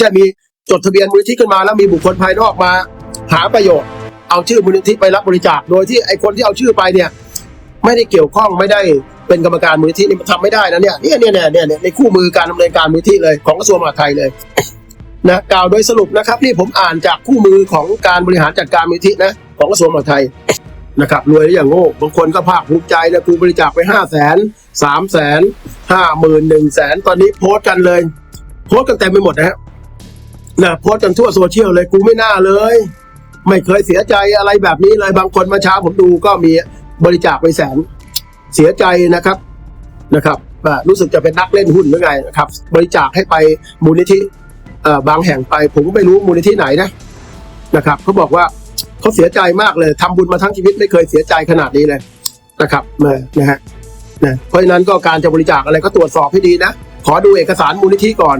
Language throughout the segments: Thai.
ช่มีจดทะเบียนมูลนิธิขึ้นมาแล้วมีบุคคลภายนอกมา หาประโยชน์ เอาชื่อมูลนิธิไปรับบริจาค โดยที่ไอคนที่เอาชื่อไปเนี่ย ไม่ได้เกี่ยวข้องไม่ได้เป็นกรรมการมูลนิธินี่มันทำไม่ได้นะเนี่ยเนี่ยเนี่ยเนี่ยเนี่ยในคู่มือการดำเนินการมูลนิธิเลยของกระทรวงมหาดไทยเลยนะกล่าวโดยสรุปนะครับนี่ผมอ่านจากคู่มือของการบริหารจัดการมูลนิธินะของกระทรวงมหาดไทยนะครับรวยได้อย่างโง่บางคนก็ภาคภูมิใจนะกูบริจาคไปห้าแสนสามแสนห้าหมื่นหนึ่งแสนตอนนี้โพสต์กันเลย โพสต์กันเต็มไปหมดนะฮะ นะโพสต์กันทั่วโซเชียลเลยกูไม่น่าเลย ไม่เคยเสียใจอะไรแบบนี้เลยบางคนมาเช้าผมดูก็มีบริจาคไปแสนเสียใจนะครับนะครับรู้สึกจะเป็นนักเล่นหุ้นหรือไงนะครับ บริจาคให้ไปมูลนิธิบางแห่งไป ผมก็ไม่รู้มูลนิธิไหนนะนะครับเขาบอกว่าเขาเสียใจมากเลยทำบุญมาทั้งชีวิตไม่เคยเสียใจขนาดนี้เลยนะครับนะฮะนะเพราะฉะนั้นก็การจะบริจาคอะไรก็ตรวจสอบให้ดีนะ ขอดูเอกสารมูลนิธิก่อน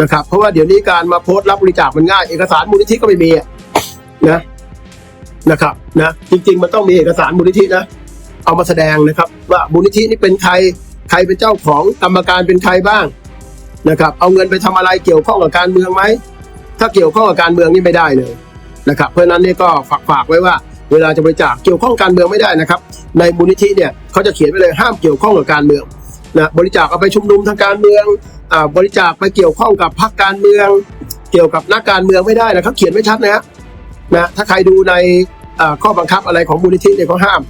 นะครับเพราะว่าเดี๋ยวนี้การมาโพสต์รับบริจาคมันง่าย เอกสารมูลนิธิก็ไม่มีนะนะครับนะจริง ๆ มันต้องมีเอกสารมูลนิธินะเอามาแสดงนะครับ ว่ามูลนิธินี่เป็นใครใครเป็นเจ้าของกรรมการเป็นใครบ้างนะครับ เอาเงินไปทำอะไรเกี่ยวข้องกับการเมืองไหมถ้าเกี่ยวข้องกับการเมืองนี่ไม่ได้เลยนะครับ เพราะฉะนั้นนี่ก็ฝากฝากไว้ว่า เวลาจะบริจาคเกี่ยวข้องการเมืองไม่ได้นะครับ ในมูลนิธิเนี่ยเขาจะเขียนไว้เลยห้ามเกี่ยวข้องกับการเมือง นะบริจาคเอาไปชุมนุมทางการเมืองอ่าบริจาคไปเกี่ยวข้องกับพรรคการเมือง เกี่ยวกับนักการเมืองไม่ได้นะครับเขียนไม่ชัดนะฮะนะถ้าใครดูในข้อบังคับอะไรของมูลนิธิเนี่ยเขาห้าม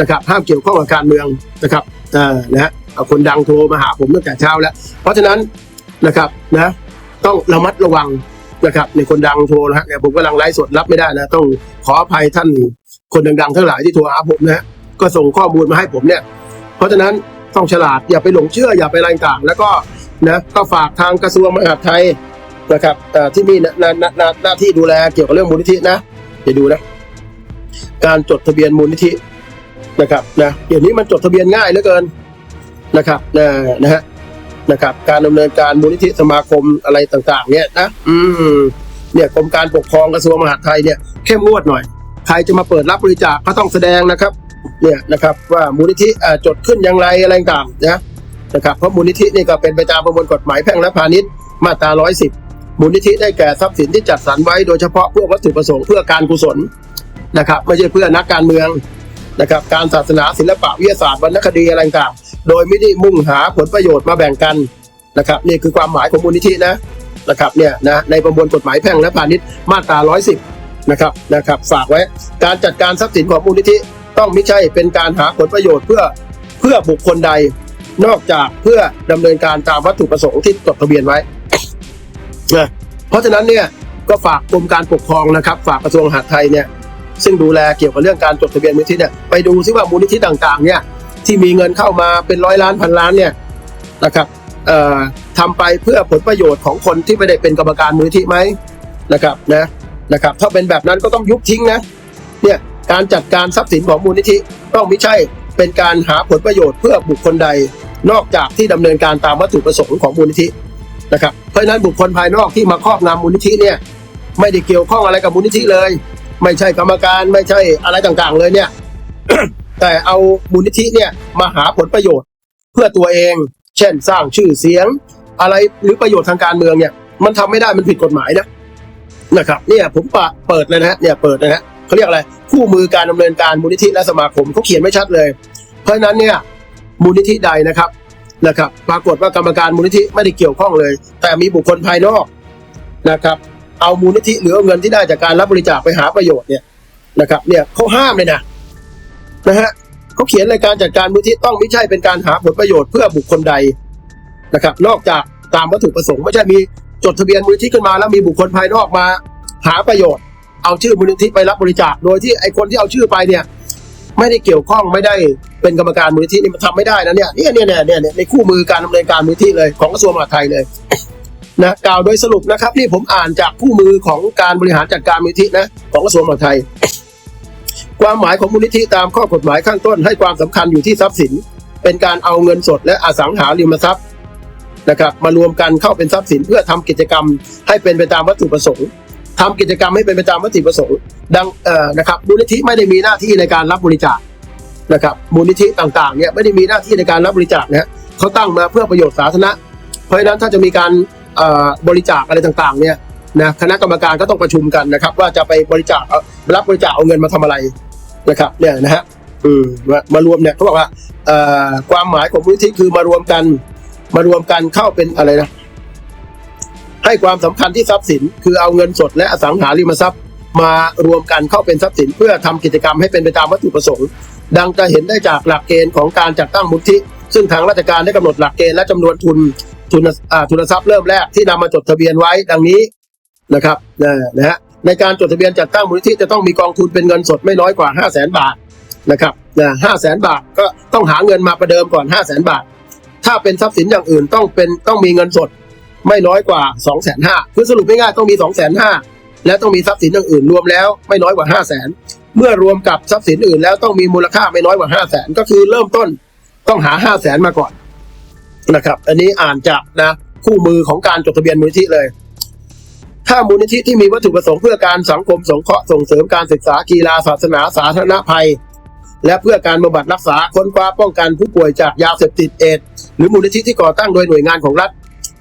นะครับห้ามเกี่ยวข้องกับการเมืองนะครับอ่านะฮะคนดังโทรมาหาผมตั้งแต่เช้าแล้ว เพราะฉะนั้นนะครับนะต้องระมัดระวังนะครับในคนดังโทรนะฮะเนี่ยผมกำลังไลฟ์สดรับไม่ได้นะต้องขออภัยท่านคนดังๆทั้งหลายที่โทรหาผมนะฮะก็ส่งข้อมูลมาให้ผมเนี่ย เพราะฉะนั้น ต้องฉลาดอย่าไปหลงเชื่ออย่าไปอะไรต่างแล้วก็นะก็ฝากทางกระทรวงมหาดไทยนะครับที่มีหน้าที่ดูแลเกี่ยวกับเรื่องมูลนิธินะเดี๋ยวดูนะการจดทะเบียนมูลนิธินะครับนะเดี๋ยวนี้มันจดทะเบียนง่ายเหลือเกินนะครับนะนะฮะนะครับ การดำเนินการมูลนิธิสมาคมอะไรต่าง ๆ เนี่ยนะอืมเนี่ยกรมการปกครองกระทรวงมหาดไทยเนี่ยเข้มงวดหน่อย ใครจะมาเปิดรับบริจาคก็ต้องแสดงนะครับ เนี่ยนะครับว่ามูลนิธิจดขึ้นอย่างไรอะไรต่างนะนะครับเพราะมูลนิธินี่ก็เป็นไปตามประมวลกฎหมายแพ่งและพาณิชย์มาตรา 110 มูลนิธิได้แก่ทรัพย์สินที่จัดสรรไว้โดยเฉพาะเพื่อวัตถุประสงค์เพื่อการกุศลนะครับไม่ใช่เพื่อนักการเมืองนะครับการศาสนาศิลปะวิทยาศาสตร์วรรณคดีอะไรต่างโดยไม่ได้มุ่งหาผลประโยชน์มาแบ่งกันนะครับนี่คือความหมายของมูลนิธินะนะครับเนี่ยนะในประมวลกฎหมายแพ่งและพาณิชย์มาตรา 110 นะครับนะครับฝากไว้การจัดการทรัพย์สินของมูลนิธิ ต้องไม่ใช่เป็นการหาผลประโยชน์เพื่อเพื่อบุคคลใด นอกจากเพื่อดำเนินการตามวัตถุประสงค์ที่จดทะเบียนไว้นะเพราะฉะนั้นเนี่ยก็ฝากกรมการปกครองนะครับ ฝากกระทรวงมหาดไทยเนี่ยซึ่งดูแลเกี่ยวกับเรื่องการจดทะเบียนมูลนิธิเนี่ยไปดูซิว่ามูลนิธิต่างๆ เนี่ยที่มีเงินเข้ามาเป็นร้อยล้านพันล้านเนี่ยนะครับเอ่อทำไปเพื่อผลประโยชน์ของคนที่ไม่ได้เป็นกรรมการมูลนิธิไหมนะครับนะนะครับ ถ้าเป็นแบบนั้นก็ต้องยุบทิ้งนะเนี่ย การจัดการทรัพย์สินของมูลนิธิต้องไม่ใช่เป็นการหาผลประโยชน์เพื่อบุคคลใด นอกจากที่ดำเนินการตามวัตถุประสงค์ของมูลนิธินะครับเพราะฉะนั้นบุคคลภายนอกที่มาครอบงำมูลนิธิเนี่ยไม่ได้เกี่ยวข้องอะไรกับมูลนิธิเลย ไม่ใช่กรรมการไม่ใช่อะไรต่างๆเลยเนี่ยแต่เอามูลนิธิเนี่ยมาหาผลประโยชน์เพื่อตัวเอง เช่นสร้างชื่อเสียง อะไรหรือประโยชน์ทางการเมืองเนี่ยมันทำไม่ได้มันผิดกฎหมายนะนะครับเนี่ยผมปะเปิดเลยนะฮะเนี่ยเปิดนะฮะ เขาเรียกอะไรคู่มือการดำเนินการมูลนิธิและสมาคมเขาเขียนไม่ชัดเลย เพราะฉะนั้นเนี่ยมูลนิธิใดนะครับนะครับปรากฏว่ากรรมการมูลนิธิไม่ได้เกี่ยวข้องเลย แต่มีบุคคลภายนอกนะครับ เอามูลนิธิหรือเอาเงินที่ได้จากการรับบริจาคไปหาประโยชน์เนี่ยนะครับเนี่ยเขาห้ามเลยนะนะฮะเขาเขียนรายการจัดการมูลนิธิต้องไม่ใช่เป็นการหาผลประโยชน์เพื่อบุคคลใดนะครับ นอกจากตามวัตถุประสงค์ไม่ใช่มีจดทะเบียนมูลนิธิขึ้นมาแล้วมีบุคคลภายนอกมา หาประโยชน์ เอาชื่อมูลนิธิไปรับบริจาคโดยที่ไอคนที่เอาชื่อไปเนี่ยไม่ได้เกี่ยวข้องไม่ได้เป็นกรรมการมูลนิธินี่มันทำไม่ได้นะเนี่ยเนี่ยเนี่ยเนี่ยเนี่ยในคู่มือการดำเนินการมูลนิธิเลยของกระทรวงมหาดไทยเลยนะกล่าวโดยสรุปนะครับนี่ผมอ่านจากคู่มือของการบริหารจัดการมูลนิธินะของกระทรวงมหาดไทย ความหมายของมูลนิธิตามข้อกฎหมายข้างต้น ให้ความสำคัญอยู่ที่ทรัพย์สิน เป็นการเอาเงินสดและอสังหาริมทรัพย์นะครับมารวมกันเข้าเป็นทรัพย์สินเพื่อทำกิจกรรม ให้เป็นไปตามวัตถุประสงค์ ทำกิจกรรมให้เป็นไปตามวัตถุประสงค์ดังเอ่อนะครับมูลนิธิไม่ได้มีหน้าที่ในการรับบริจาคนะครับมูลนิธิต่างๆเนี่ยไม่ได้มีหน้าที่ในการรับบริจาคนะเขาตั้งมาเพื่อประโยชน์สาธารณะ เพราะฉะนั้นถ้าจะมีการบริจาคอะไรต่างๆเนี่ยนะคณะกรรมการก็ต้องประชุมกันนะครับ ว่าจะไปบริจาครับบริจาคเอาเงินมาทำอะไรนะครับเนี่ยนะฮะอืมมารวมเนี่ยเขาบอกว่าความหมายของมูลนิธิคือมารวมกันมารวมกันเข้าเป็นอะไรนะ ให้ความสำคัญที่ทรัพย์สิน คือเอาเงินสดและอสังหาริมทรัพย์ มารวมกันเข้าเป็นทรัพย์สิน เพื่อทำกิจกรรมให้เป็นไปตามวัตถุประสงค์ ดังจะเห็นได้จากหลักเกณฑ์ของการจัดตั้งมูลที่ซึ่งทางราชการได้กำหนดหลักเกณฑ์และจำนวนทุนทุนทุนทรัพย์เริ่มแรกที่นำมาจดทะเบียนไว้ดังนี้นะครับนะนะฮะในการจดทะเบียนจัดตั้งมูลนิธิจะต้องมีกองทุนเป็นเงินสดไม่น้อยกว่า 5 0 0แสนบาทนะครับนะห้าแสนบาทก็ต้องหาเงินมาประเดิมก่อน 5 0 0แสนบาท ถ้าเป็นทรัพย์สินอย่างอื่นต้องเป็นต้องมีเงินสด ไม่น้อยกว่า2องแสนห้าคือสรุปง่ายๆต้องมี2องแสนห้าและต้องมีทรัพย์สินอย่างอื่นรวมแล้วไม่น้อยกว่า5้าแสนเมื่อรวมกับทรัพย์สินอื่นแล้วต้องมีมูลค่าไม่น้อยกว่า5้าแสนก็คือเริ่มต้นต้องหา5้าแสนมาก่อนนะครับ อันนี้อ่านจากนะคู่มือของการจดทะเบียนมูลนิธิเลย ถ้ามูลนิธิที่มีวัตถุประสงค์เพื่อการสังคมสงเคราะห์ส่งเสริมการศึกษากีฬาศาสนาสาธารณภัย และเพื่อการบำบัดรักษาค้นคว้าป้องกันผู้ป่วยจากยาเสพติดเอดหรือมูลนิธิที่ก่อตั้งโดยหน่วยงานของรัฐ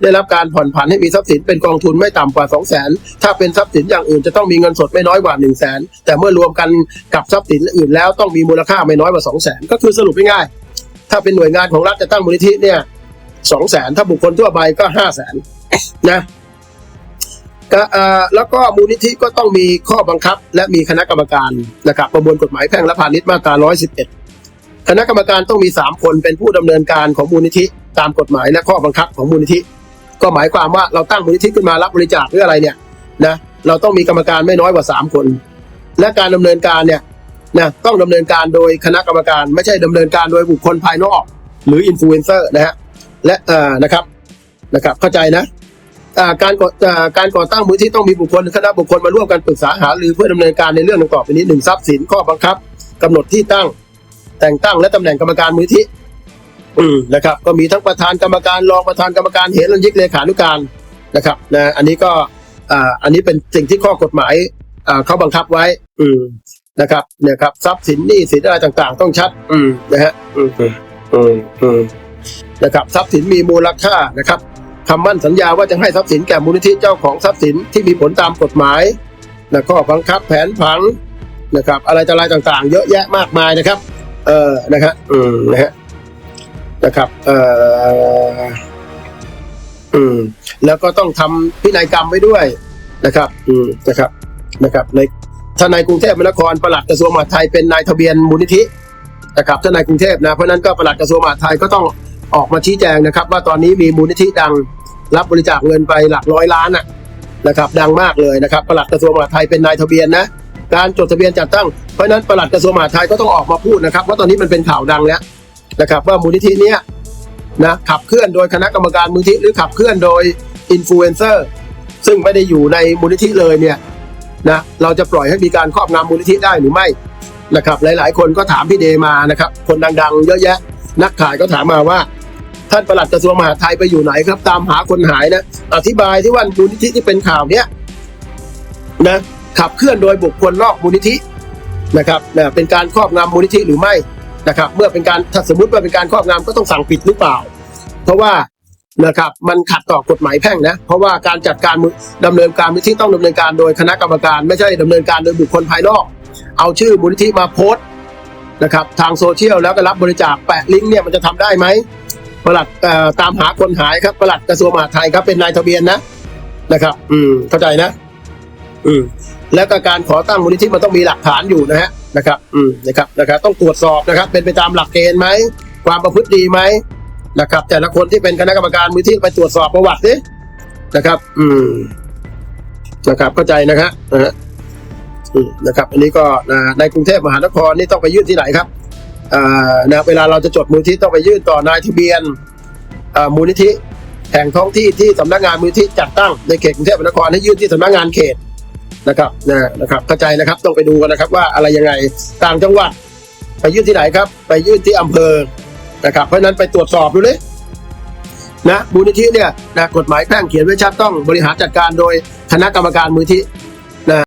ได้รับการผ่อนผันให้มีทรัพย์สินเป็นกองทุนไม่ต่ำกว่า 2 0 0 0 0 0 ถ้าเป็นทรัพย์สินอย่างอื่นจะต้องมีเงินสดไม่น้อยกว่า 1 0 0 0 0แสนแต่เมื่อรวมกันกับทรัพย์สินอื่นแล้วต้องมีมูลค่าไม่น้อยกว่า 2 0 0 0 0 0 ก็คือสรุปง่ายๆถ้าเป็นหน่วยงานของรัฐจะตั้งมูลนิธิเนี่ย2 0 0 0 0 0ถ้าบุคคลทั่วไปก็5 0 0 0 0 0นะก็แล้วก็มูลนิธิก็ต้องมีข้อบังคับ และมีคณะกรรมการนะครับประมวลกฎหมายแพ่งและพาณิชย์มาตรา 111 คณะกรรมการต้องมี 3 คนเป็นผู้ดำเนินการของมูลนิธิตามกฎหมายและข้อบังคับของมูลนิธิ ก็หมายความว่าเราตั้งมูลนิธิขึ้นมารับบริจาคหรืออะไรเนี่ยนะเราต้องมีกรรมการไม่น้อยกว่า 3 คน และการดำเนินการเนี่ยนะต้องดำเนินการโดยคณะกรรมการ ไม่ใช่ดำเนินการโดยบุคคลภายนอก หรืออินฟลูเอนเซอร์นะฮะและเอ่อนะครับนะครับเข้าใจนะการก่อการก่อตั้งมูลนิธิต้องมีบุคคลคณะบุคคลมาร่วมกันปรึกษาหารือเพื่อดำเนินการในเรื่องดังต่อไปนี้หนึ่งทรัพย์สินข้อบังคับกำหนดที่ตั้งแต่งตั้งและตำแหน่งกรรมการมูลนิธิ นะครับ ก็มีทั้งประธานกรรมการรองประธานกรรมการเหรัญยิกเลขานุการนะครับนะอันนี้ก็อ่าอันนี้เป็นสิ่งที่ข้อกฎหมายอ่าเขาบังคับไว้ อืมนะครับเนี่ยครับทรัพย์สินหนี้สินอะไรต่างๆ ต้องชัด อืมนะฮะอืมอืมอืมอืมนะครับทรัพย์สินมีมูลค่านะครับคำมั่นสัญญาว่าจะให้ทรัพย์สินแก่มูลนิธิเจ้าของทรัพย์สินที่มีผลตามกฎหมายนะข้อบังคับแผนผังนะครับ อะไรต่ออะไรต่างๆ เยอะแยะมากมายนะครับ เออนะครับอืมนะฮะ นะครับเอ่ออืม แล้วก็ต้องทำพินัยกรรมไว้ด้วยนะครับ อืมนะครับนะครับ ในถ้าในกรุงเทพมหานครปลัดกระทรวงมหาดไทยเป็นนายทะเบียนมูลนิธินะครับถ้าในกรุงเทพนะเพราะนั้นก็ปลัดกระทรวงมหาดไทยก็ต้องออกมาชี้แจงนะครับ ว่าตอนนี้มีมูลนิธิดังรับบริจาคเงินไปหลักร้อยล้านน่ะนะครับ ดังมากเลยนะครับปลัดกระทรวงมหาดไทยเป็นนายทะเบียนนะการจดทะเบียนจัดตั้งเพราะฉะนั้นปลัดกระทรวงมหาดไทยก็ต้องออกมาพูดนะครับว่าตอนนี้มันเป็นข่าวดังแล้ว นะครับว่ามูลนิธิเนี้ยนะขับเคลื่อนโดยคณะกรรมการมูลนิธิหรือขับเคลื่อนโดยอินฟลูเอนเซอร์ซึ่งไม่ได้อยู่ในมูลนิธิเลยเนี่ยนะเราจะปล่อยให้มีการครอบงำมูลนิธิได้หรือไม่นะครับหลาย ๆ คนก็ถามพี่เดมานะครับคนดังๆ เยอะแยะ นักข่าวก็ถามมาว่า ท่านประหลัดกระทรวงมหาดไทยไปอยู่ไหนครับ ตามหาคนหายนะอธิบายที่ว่ามูลนิธิที่เป็นข่าวเนี้ยนะขับเคลื่อนโดยบุคคลนอกมูลนิธินะครับนะเป็นการครอบงำมูลนิธิหรือไม่ นะครับเมื่อเป็นการถ้าสมมติว่าเป็นการครอบงำก็ต้องสั่งปิดหรือเปล่า เพราะว่านะครับมันขัดต่อกฎหมายแพ่งนะ เพราะว่าการจัดการมือดำเนินการมูลนิธิต้องดำเนินการโดยคณะกรรมการ ไม่ใช่ดำเนินการโดยบุคคลภายนอก เอาชื่อมูลนิธิมาโพสต์นะครับทางโซเชียลแล้วก็รับบริจาคแปะลิงก์เนี่ยมันจะทำได้ไหมปลัดตามหาคนหายครับปลัดกระทรวงมหาดไทยครับเป็นนายทะเบียนนะนะครับ อืมเข้าใจนะ อืมแล้วก็การขอตั้งมูลนิธิมันต้องมีหลักฐานอยู่นะฮะ นะครับอืมนะครับนะครับต้องตรวจสอบนะครับ เป็นไปตามหลักเกณฑ์ไหมความประพฤติดีไหมนะครับ แต่ละคนที่เป็นคณะกรรมการมูลนิธิไปตรวจสอบประวัติสินะครับ อืมนะครับเข้าใจนะครับนะฮะอืมนะครับ อันนี้ก็นะในกรุงเทพมหานครนี่ต้องไปยื่นที่ไหนครับอ่านะเวลาเราจะจดมูลนิธิต้องไปยื่นต่อนายทะเบียนอ่ามูลนิธิแห่งท้องที่ที่สำนักงานมูลนิธิจัดตั้งในเขตกรุงเทพมหานครให้ยื่นที่สำนักงานเขต นะครับนะนะครับเข้าใจนะครับต้องไปดูกันนะครับว่าอะไรยังไงต่างจังหวัด ไปยื่นที่ไหนครับ ไปยื่นที่อำเภอนะครับ เพราะฉะนั้นไปตรวจสอบดูเลยนะมูลนิธิเนี่ยนะกฎหมายแพ่งเขียนไว้ชัดต้องบริหารจัดการโดยคณะกรรมการมูลนิธิ